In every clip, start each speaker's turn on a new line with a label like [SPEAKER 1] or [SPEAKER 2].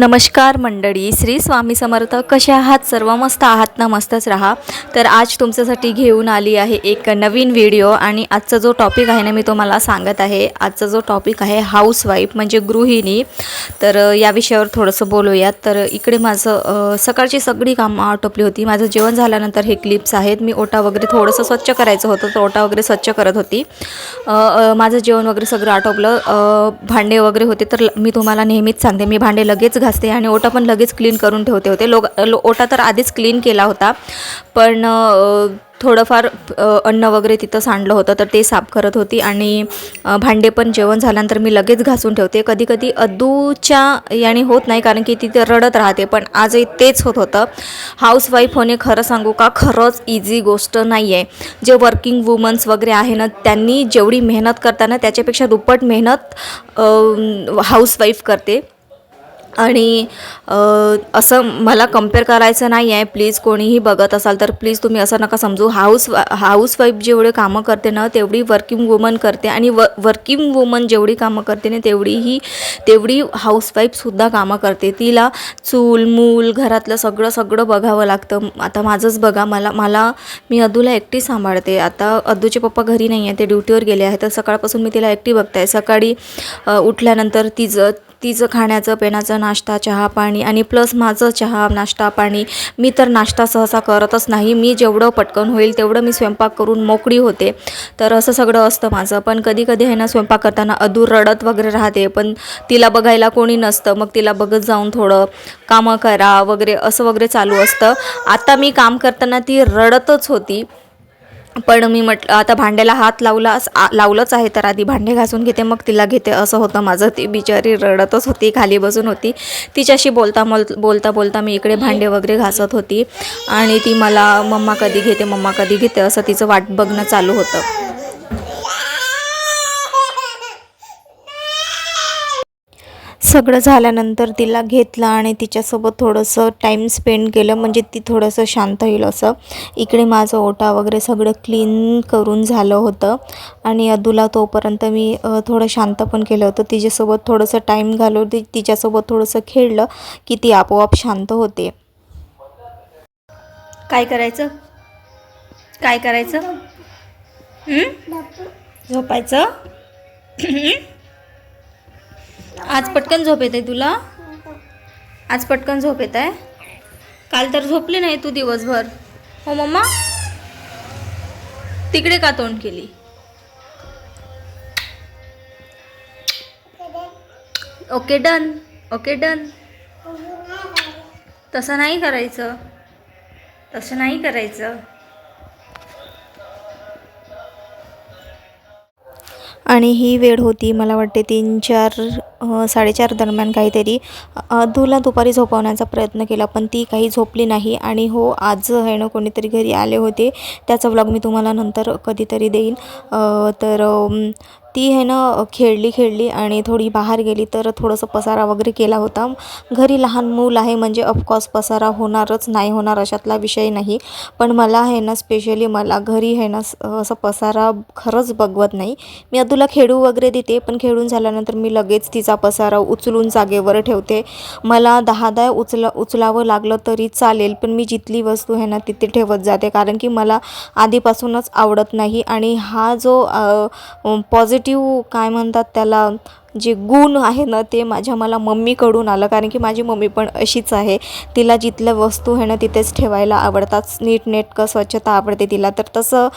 [SPEAKER 1] नमस्कार मंडळी श्री स्वामी समर्थ. कसे आहात? सर्व मस्त आहात? ना मस्तच राहा. तर आज तुमच्यासाठी घेऊन आली आहे एक नवीन व्हिडिओ आणि आजचा जो टॉपिक आहे ना मी तुम्हाला सांगत आहे. आजचा जो टॉपिक आहे हाऊसवाईफ म्हणजे गृहिणी. तर या विषयावर थोडंसं बोलूयात. तर इकडे माझं सकाळची सगळी कामं आटोपली होती. माझं जेवण झाल्यानंतर हे क्लिप्स आहेत. मी ओटा वगैरे थोडंसं स्वच्छ करायचं होतं तर ओटा वगैरे स्वच्छ करत होती. माझं जेवण वगैरे सगळं आटोपलं. भांडे वगैरे होते तर ल- मी तुम्हाला नेहमीच सांगते. मी भांडे लगेच घा घासते आणि ओटा पण लगेच क्लीन करून ठेवते होते. लोक लो ओटा तर आधीच क्लीन केला होता पण थोडंफार अन्न वगैरे तिथं सांडलं होतं तर ते साफ करत होती आणि भांडे पण जेवण झाल्यानंतर मी लगेच घासून ठेवते. कधी कधी अदूच्या याने होत नाही कारण की तिथे रडत राहते पण आजही तेच होत होतं. हाऊसवाईफ होणे खरं सांगू का खरंच इझी गोष्ट नाही आहे जे वर्किंग वुमन्स वगैरे आहे ना त्यांनी जेवढी मेहनत करताना त्याच्यापेक्षा दुप्पट मेहनत हाऊसवाईफ करते. आणि असं मला कंपेअर करायचं नाही आहे प्लीज कोणीही बघत असाल तर प्लीज तुम्ही असं नका समजू. हाऊस हाऊसवाईफ जेवढे कामं करते ना तेवढी वर्किंग वुमन करते. आणि व वर्किंग वुमन जेवढी कामं करते ना तेवढीही तेवढी हाऊसवाईफसुद्धा कामं करते. तिला चूल मूल घरातलं सगळं सगळं बघावं लागतं. आता माझंच बघा. मला मला मी अदूला एकटी सांभाळते. आता अदूचे पप्पा घरी नाही आहे ते ड्युटीवर गेले आहे तर सकाळपासून मी तिला एकटी बघते सकाळी उठल्यानंतर तिचं तिचं खाण्याचं पिण्याचं नाश्ता चहा पाणी आणि प्लस माझं चहा नाश्ता पाणी मी तर नाश्ता सहसा करतच नाही. मी जेवढं पटकन होईल तेवढं मी स्वयंपाक करून मोकळी होते. तर असं सगळं असतं माझं. पण कधी कधी आहे ना स्वयंपाक करताना अधूर रडत वगैरे राहते. पण तिला बघायला कोणी नसतं. मग तिला बघत जाऊन थोडं कामं करा वगैरे असं वगैरे चालू असतं. आता मी काम करताना ती रडतच होती. पण मी म्हटलं आता भांड्याला हात लावला लावलंच आहे तर आधी भांडे घासून घेते मग तिला घेते. असं होतं माझं. ती बिचारी रडतच होती खाली बसून होती. तिच्याशी बोलता मल बोलता बोलता मी इकडे भांडे वगैरे घासत होती. आणि ती मला मम्मा कधी घेते मम्मा कधी घेते? असं तिचं वाट बघणं चालू होतं. सगळं झाल्यानंतर तिला घेतलं आणि तिच्यासोबत थोडंसं टाईम स्पेंड केलं म्हणजे ती थोडंसं शांत होईल असं. इकडे माझं ओटा वगैरे सगळं क्लीन करून झालं होतं. आणि अदूला तोपर्यंत मी थोडं शांत पण केलं होतं. तिच्यासोबत थोडंसं टाईम घालवलं ती तिच्यासोबत थोडंसं खेळलं की ती आपोआप शांत होते. काय करायचं? काय करायचं? हं? झोपायचं? आज पटकन झोप येते तुला? आज पटकन झोप येत आहे काल तर झोपली नाही तू दिवसभर. हो मम्मा? तिकडे का तोंड केली? Okay done. Okay done. तसं नाही करायचं. तसं नाही करायचं. आणि ही वेळ होती मला वाटते तीन चार साडेचार दरम्यान काहीतरी. अधूला दुपारी झोपवण्याचा प्रयत्न केला पण ती काही झोपली नाही. आणि हो आज आहे ना कोणीतरी घरी आले होते. त्याचा व्लॉग मी तुम्हाला नंतर कधीतरी देईन. तर ती आहे ना खेळली खेळली आणि थोडी बाहेर गेली तर थोडंसं पसारा वगैरे केला होता. घरी लहान मूल आहे म्हणजे ऑफकोर्स पसारा होणारच नाही होणार अशातला विषय नाही. पण मला आहे ना स्पेशली मला घरी आहे ना असं पसारा खरंच बघवत नाही. मी अदूला खेळू वगैरे देते पण खेळून झाल्यानंतर मी लगेच तिचा पसारा उचलून जागेवर ठेवते. मला दहा दहा उचला उचलावं लागलं तरी चालेल पण मी जिथली वस्तू आहे ना तिथे ठेवत जाते. कारण की मला आधीपासूनच आवडत नाही आणि हा जो पॉझिटिव्ह काय म्हणतात त्याला? जे गुण आहे ना ते माझ्या मला मम्मीकडून आलं. कारण की माझी मम्मी पण अशीच आहे. तिला जिथल्या वस्तू आहे ना तिथेच ठेवायला आवडतात. नीटनेटकं स्वच्छता आवडते तिला. तर तसं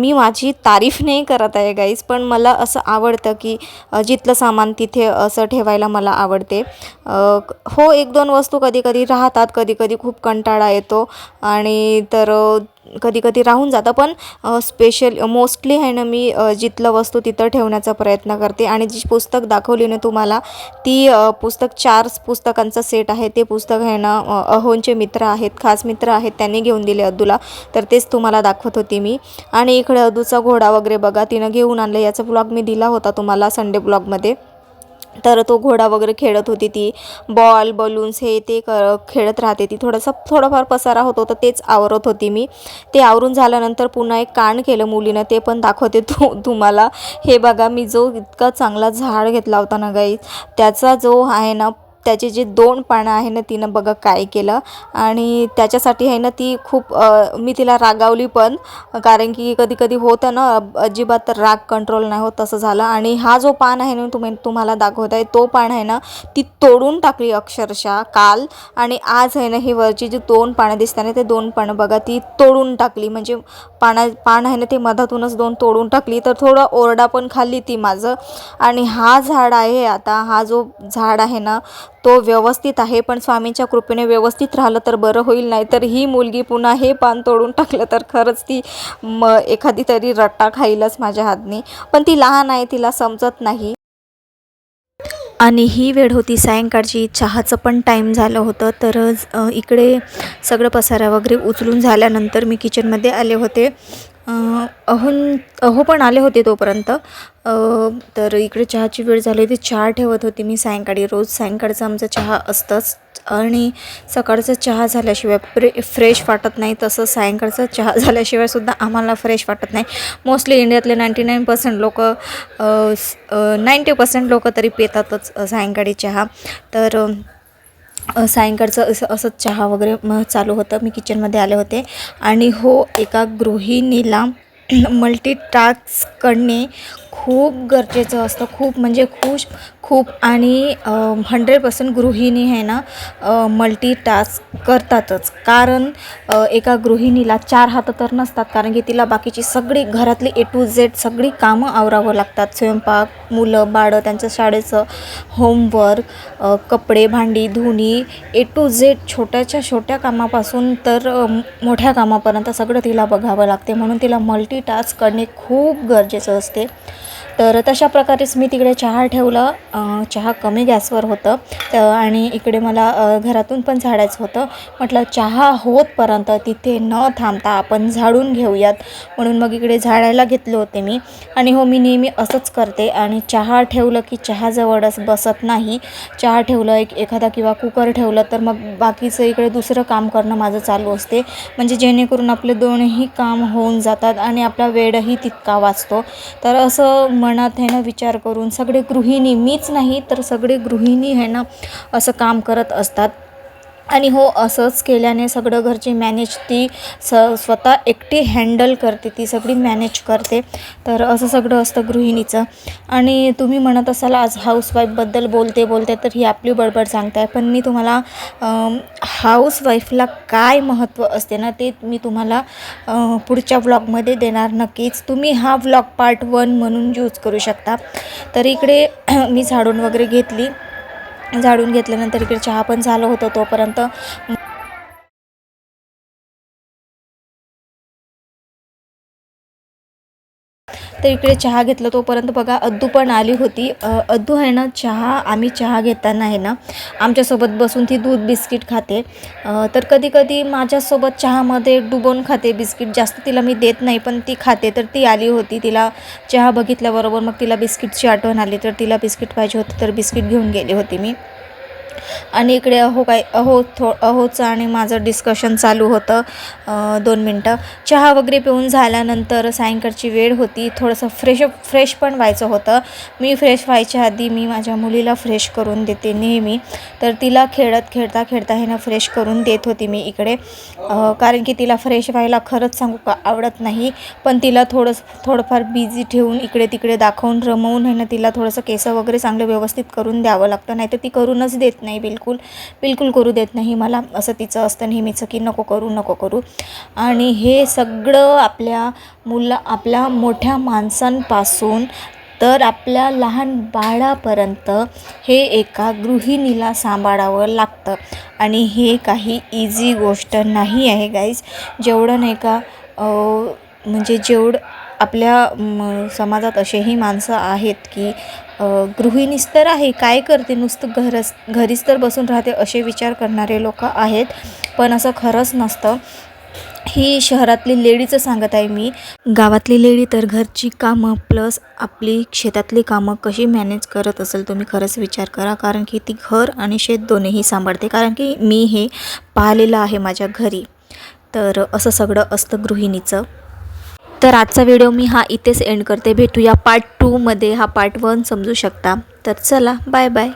[SPEAKER 1] मी माझी तारीफ नाही करत आहे गाईज पण मला असं आवडतं की जिथलं सामान तिथे असं ठेवायला मला आवडते. हो एक दोन वस्तू कधी कधी राहतात. कधी कधी खूप कंटाळा येतो. आणि तर कधी कधी राहून जातं. पण स्पेशल मोस्टली आहे ना मी जिथलं वस्तू तिथं ठेवण्याचा प्रयत्न करते. आणि जी पुस्तक दाखवली ना तुम्हाला ती पुस्तक चार पुस्तकांचं सेट आहे. ते पुस्तक आहे ना अहोंचे मित्र आहेत खास मित्र आहेत त्यांनी घेऊन दिले अदूला तर तेच तुम्हाला दाखवत होती मी. आणि इकडे अदूचा घोडा वगैरे बघा तिनं घेऊन आणलं. याचा ब्लॉग मी दिला होता तुम्हाला संडे ब्लॉगमध्ये तर तो घोडा वगैरे खेळत होती ती. बॉल बलून्स हे ते क खेळत राहते ती. थोडंसं थोडंफार पसारा होतो तर तेच आवरत होती मी. ते आवरून झाल्यानंतर पुन्हा एक कान केलं मुलीनं ते पण दाखवते तू तुम्हाला. हे बघा मी जो इतका चांगला झाड घेतला होता ना गाई त्याचा जो आहे ना त्याचे जे दोन पानं आहे ना तिनं बघा काय केलं. आणि त्याच्यासाठी आहे ना ती खूप मी तिला रागावली पण कारण की कधी कधी होतं ना अजिबात राग कंट्रोल नाही होत तसं झालं. आणि हा जो पान आहे ना तुम्ही तुम्हाला दाखवत आहे तो पान आहे ना ती तोडून टाकली अक्षरशः काल. आणि आज आहे ना ही वरची जी दोन पानं दिसतात ना ते दोन पानं बघा ती तोडून टाकली. म्हणजे पाना पान आहे ना ते मधातूनच दोन तोडून टाकली तर थोडं ओरडा पण खाल्ली ती माझं. आणि हा झाड आहे आता हा जो झाड आहे ना तो व्यवस्थित आहे पण स्वामींच्या कृपेने व्यवस्थित राहिलं तर बरं होईल नाही तर ही मुलगी पुन्हा हे पान तोडून टाकलं तर खरंच ती म एखादी तरी रट्टा खाईलच माझ्या हातनी. पण ती लहान आहे तिला समजत नाही. आणि ही वेळ होती सायंकाळची चहाचं पण टाईम झालं होतं तर इकडे सगळं पसारा वगैरे उचलून झाल्यानंतर मी किचनमध्ये आले होते. अहोन अहो पण आले होते तोपर्यंत. तर इकडे चहाची वेळ झाली होती. चहा ठेवत होती मी सायंकाळी. रोज सायंकाळचा आमचा चहा असतंच. आणि सकाळचा चहा झाल्याशिवाय फ्रे फ्रेश वाटत नाही. तसं सायंकाळचा चहा झाल्याशिवाय सुद्धा आम्हाला फ्रेश वाटत नाही. मोस्टली इंडियातले नाईंटी नाईन पर्सेंट लोक नाईंटी पर्सेंट लोक तरी पितातच सायंकाळी चहा. तर सायंकाळचं असं असं चहा वगैरे मग चालू होतं. मी किचनमध्ये आले होते. आणि हो एका गृहिणीला मल्टीटास्क करणे खूप गरजेचं असतं. खूप म्हणजे खूश खूप आणि हंड्रेड पर्सेंट गृहिणी आहे ना मल्टीटास्क करतातच. कारण एका गृहिणीला चार हातं तर नसतात. कारण की तिला बाकीची सगळी घरातली ए टू झेड सगळी कामं आवरावं लागतात. स्वयंपाक मुलं बाळं त्यांचं शाळेचं होमवर्क कपडे भांडी धुणी ए टू झेड छोट्याच्या छोट्या कामापासून तर मोठ्या कामापर्यंत सगळं तिला बघावं लागते. म्हणून तिला मल्टीटास्क करणे खूप गरजेचं असते. तर तशा प्रकारेच मी तिकडे चहा ठेवलं. चहा कमी गॅसवर होतं. तर आणि इकडे मला घरातून पण झाडायचं होतं. म्हटलं चहा होतपर्यंत तिथे न थांबता आपण झाडून घेऊयात. म्हणून मग इकडे झाडायला घेतले होते मी. आणि हो मी नेहमी असंच करते. आणि चहा ठेवलं की चहाजवळच बसत नाही. चहा ठेवलं एक एखादा किंवा कुकर ठेवलं तर मग बाकीचं इकडे दुसरं काम करणं माझं चालू असते. म्हणजे जेणेकरून आपले दोनही काम होऊन जातात आणि आपला वेळही तितका वाचतो. तर असं मनात आहे ना विचार करून सगळे गृहिणी मीच नाही तर सगळे गृहिणी आहे ना असं काम करत असतात. आणि हो असंच केल्याने सगळं घरची मॅनेज ती स स्वतः एकटी हँडल करते ती सगळी मॅनेज करते. तर असं सगळं असतं गृहिणीचं. आणि तुम्ही म्हणत असाल आज हाऊसवाईफबद्दल बोलते बोलते तर ही आपली बडबड सांगताय. पण मी तुम्हाला हाऊसवाईफला काय महत्त्व असते ना ते मी तुम्हाला पुढच्या व्लॉगमध्ये देणार नक्कीच. तुम्ही हा व्लॉग पार्ट वन म्हणून यूज करू शकता. तर इकडे मी झाडून वगैरे घेतली. झाडून घेतल्यानंतर इकडे चहा पण झालं होतं तोपर्यंत. तर इकडे चहा घेतलं तोपर्यंत बघा अद्दू पण आली होती. अद्दू आहे ना चहा आम्ही चहा घेताना आहे ना आमच्यासोबत बसून ती दूध बिस्किट खाते. तर कधी कधी माझ्यासोबत चहामध्ये डुबवून खाते बिस्किट. जास्त तिला मी देत नाही पण ती खाते. तर ती आली होती तिला चहा बघितल्याबरोबर मग तिला बिस्किटची आठवण आली. तर तिला बिस्किट पाहिजे होतं तर बिस्किट घेऊन गेली होती मी. आणि इकडे अहो काय अहो थो अहोचं आणि माझं डिस्कशन चालू होतं दोन मिनटं. चहा वगैरे पिऊन झाल्यानंतर सायंकाळची वेळ होती. थोडंसं फ्रेश फ्रेश पण व्हायचं होतं. मी फ्रेश व्हायच्या आधी मी माझ्या मुलीला फ्रेश करून देते नेहमी. तर तिला खेळत खेळता खेळता हे ना फ्रेश करून देत होती मी इकडे. कारण की तिला फ्रेश व्हायला खरंच सांगू का आवडत नाही. पण तिला थोडं थोडंफार बिझी ठेवून इकडे तिकडे दाखवून रमवून आहे ना तिला थोडंसं केसं वगैरे चांगलं व्यवस्थित करून द्यावं लागतं. नाही तर ती करूनच देत नाही. नाही बिलकुल बिलकुल करू देत नाही मला. असं तिचं असतं नेहमीचं की नको करू नको करू. आणि हे सगळं आपल्या मुला आपल्या मोठ्या माणसांपासून तर आपल्या लहान बाळापर्यंत हे एका गृहिणीला सांभाळावं लागतं. आणि हे काही इझी गोष्ट नाही आहे गाईज जेवढं नाही का म्हणजे जेवढं आपल्या म, समाजात असेही माणसं आहेत की गृहिणीच तर आहे काय करते नुसतं घरच घरीच तर बसून राहते असे विचार करणारे लोक आहेत. पण असं खरंच नसतं. ही शहरातली लेडीचं सांगत आहे मी. गावातली लेडी तर घरची कामं प्लस आपली शेतातली कामं कशी मॅनेज करत असेल तुम्ही खरंच विचार करा. कारण की ती घर आणि शेत दोन्हीही सांभाळते. कारण की मी हे पाहिलेलं आहे माझ्या घरी. तर असं सगळं असतं गृहिणीचं. तर आजचा व्हिडिओ मी हा इथेच एंड करते. भेटूया पार्ट टूमध्ये हा पार्ट वन समजू शकता. तर चला बाय बाय